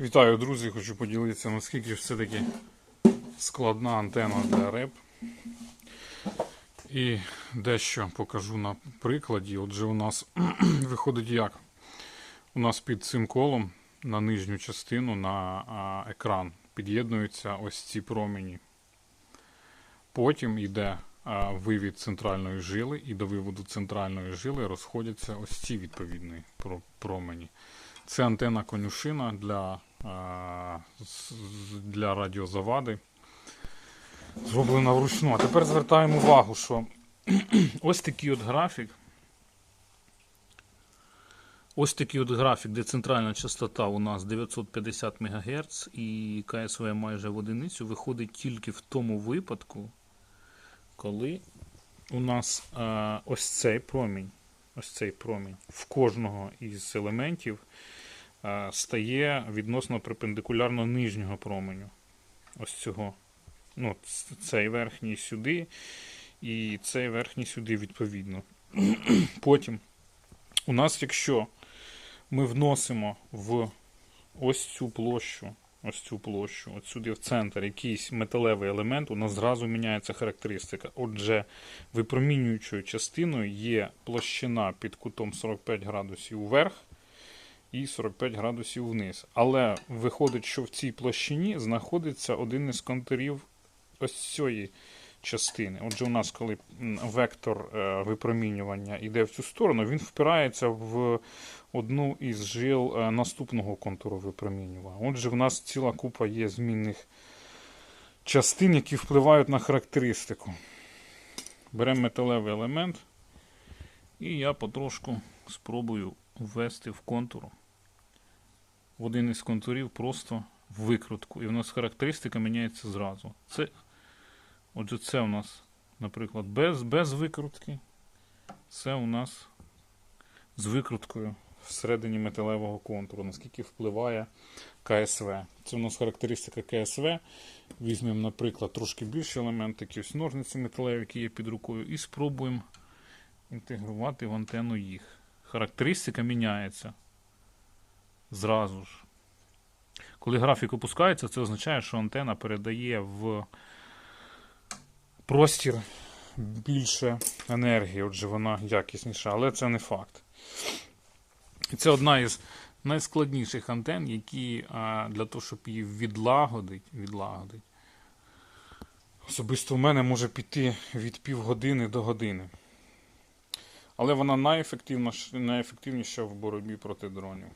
Вітаю, друзі! Хочу поділитися, наскільки все-таки складна антенна для реп. І дещо покажу на прикладі. Отже, у нас виходить як? У нас під цим колом на нижню частину на екран під'єднуються ось ці промені. Потім йде вивід центральної жили, і до виводу центральної жили розходяться ось ці відповідні промені. Це антенна конюшина для, для радіозавади. Зроблена вручну. А тепер звертаємо увагу, що ось такий от графік. Ось такий от графік, де центральна частота у нас 950 МГц і КСВ майже в одиницю, виходить тільки в тому випадку, коли у нас е, ось цей промінь, ось цей промінь в кожного із елементів е, стає відносно перпендикулярно нижнього променю. Ось цього. Ну, цей верхній сюди, і цей верхній сюди відповідно. Потім у нас, якщо ми вносимо в ось цю площу, ось цю площу, от сюди в центр якийсь металевий елемент, у нас зразу міняється характеристика. Отже, випромінюючою частиною є площина під кутом 45 градусів вверх і 45 градусів вниз. Але виходить, що в цій площині знаходиться один із контурів ось цієї частини. Отже, у нас, коли вектор е, випромінювання йде в цю сторону, він впирається в одну із жил е, наступного контуру випромінювання. Отже, в нас ціла купа є змінних частин, які впливають на характеристику. Беремо металевий елемент, і я потрошку спробую ввести в контур. В один із контурів просто викрутку. І в нас характеристика міняється зразу. Це, отже, це у нас, наприклад, без, без викрутки. Це у нас з викруткою всередині металевого контуру, наскільки впливає КСВ. Це у нас характеристика КСВ. Візьмемо, наприклад, трошки більші елементи, якісь ножниці металеві, які є під рукою, і спробуємо інтегрувати в антенну їх. Характеристика міняється зразу ж. Коли графік опускається, це означає, що антена передає в простір більше енергії, отже, вона якісніша, але це не факт. І це одна із найскладніших антен, які для того, щоб її відлагодить, відлагодить, особисто в мене може піти від півгодини до години. Але вона найефективніша в боротьбі проти дронів.